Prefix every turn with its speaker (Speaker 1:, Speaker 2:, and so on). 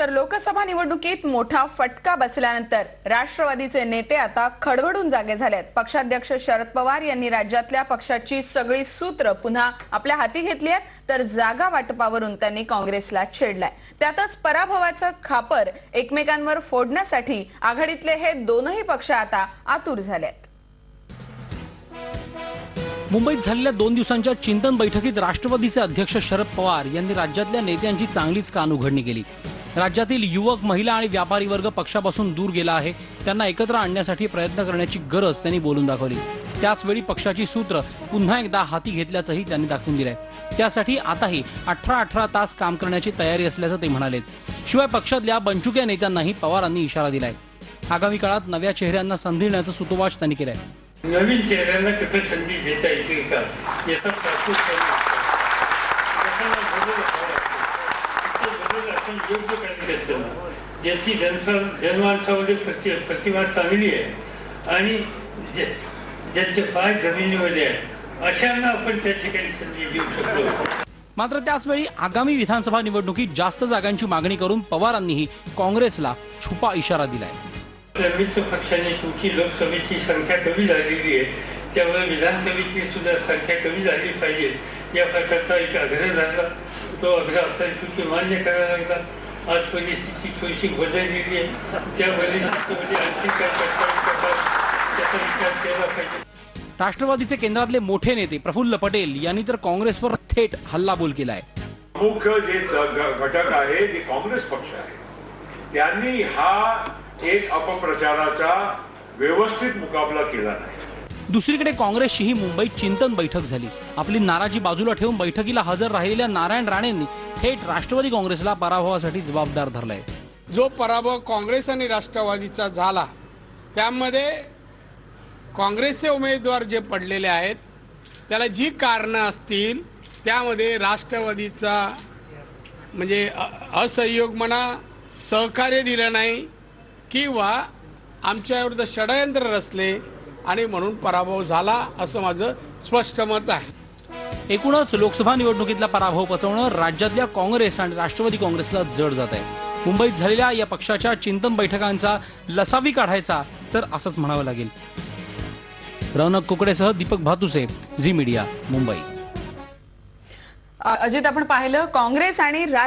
Speaker 1: तर लोकसभा निवडणुकीत मोठा फटका बसल्यानंतर राष्ट्रवादीचे नेते आता खडबडून जागे झालेत. पक्षाध्यक्ष शरद पवार यांनी राज्यातल्या पक्षाची सगळी सूत्र पुन्हा आपल्या हाती घेतली आहेत तर जागा वाटपावरून त्यांनी काँग्रेसला छेडलाय. त्यातच पराभवाचं खापर एकमेकांवर फोडण्यासाठी आघाडीतले हे दोनही पक्ष आता आतुर झालेत.
Speaker 2: मुंबईत झालेल्या दोन दिवसांच्या चिंतन बैठकीत राष्ट्रवादीचे अध्यक्ष शरद पवार यांनी राज्यातल्या नेत्यांची चांगलीच कान उघडणी केली. राज्यातील युवक महिला आणि व्यापारी वर्ग पक्षापासून दूर गेला आहे. त्यांना एकत्र आणण्यासाठी प्रयत्न करण्याची गरज त्यांनी बोलून दाखवली. त्याचवेळी पक्षाची सूत्र पुन्हा एकदा हाती घेतल्याचंही त्यांनी दाखवून दिलंय. त्यासाठी आताही अठरा अठरा तास काम करण्याची तयारी असल्याचं ते म्हणाले. शिवाय पक्षातल्या बंचुक्या नेत्यांनाही पवारांनी इशारा दिलाय. आगामी काळात नव्या चेहऱ्यांना संधी देण्याचं सुतोवाच त्यांनी केलंय.
Speaker 3: नवीन चेहऱ्यांना कसं संधी देता येतील का? याचा योग्य करायचं ज्याची जनसा जनमानसामध्ये प्रति प्रतिभा चांगली आहे आणि जे- ज्यांचे पाय जमिनीमध्ये आहेत अशांना आपण त्या ठिकाणी संधी देऊ शकतो.
Speaker 2: मात्र त्याचवेळी आगामी विधानसभा निवडणुकीत जास्त जागांची मागणी करून पवारांनीही काँग्रेसला छुपा इशारा दिलाय.
Speaker 3: मित्र पक्षाने तुमची लोकसभेची संख्या कमी झालेली आहे. त्यामुळे विधानसभेची सुद्धा संख्या कमी झाली पाहिजे. या प्रकारचा एक आग्रह झाला. तो आग्रह आपल्याला तुमची मान्य करायला लागला? आज परिस्थिती थोडीशी बदललेली आहे त्या परिस्थितीमध्ये आणखी काय करता त्याचा विचार केला पाहिजे
Speaker 2: राष्ट्रवादीचे केंद्रातले मोठे नेते प्रफुल्ल पटेल यांनी तर काँग्रेसवर थेट हल्लाबोल केलाय.
Speaker 4: मुख्य जे घटक आहे जे काँग्रेस पक्ष आहे त्यांनी हा एक अपप्रचाराचा व्यवस्थित मुकाबला केला नाही.
Speaker 2: दुसरीकडे काँग्रेसचीही मुंबईत चिंतन बैठक झाली. आपली नाराजी बाजूला ठेवून बैठकीला हजर राहिलेल्या नारायण राणेंनी थेट राष्ट्रवादी काँग्रेसला पराभवासाठी जबाबदार धरलाय.
Speaker 5: जो पराभव काँग्रेस आणि राष्ट्रवादीचा झाला त्यामध्ये काँग्रेसचे उमेदवार जे पडलेले आहेत त्याला जी कारणं असतील त्यामध्ये राष्ट्रवादीचा म्हणजे असहयोग म्हणा सहकार्य दिलं नाही किंवा आमच्याविरुद्ध षडयंत्र रचले आणि म्हणून पराभव झाला असं माझं स्पष्ट मत आहे.
Speaker 2: एकूणच लोकसभा निवडणुकीतला पराभव पचवणं राज्यातल्या काँग्रेस आणि राष्ट्रवादी काँग्रेसला जड जात आहे. मुंबईत झालेल्या या पक्षाच्या चिंतन बैठकांचा लसावी काढायचा तर असंच म्हणावं लागेल. रौनक कुकडेसह दीपक भातुसे झी मीडिया मुंबई.
Speaker 1: अजित आपण पाहिलं काँग्रेस आणि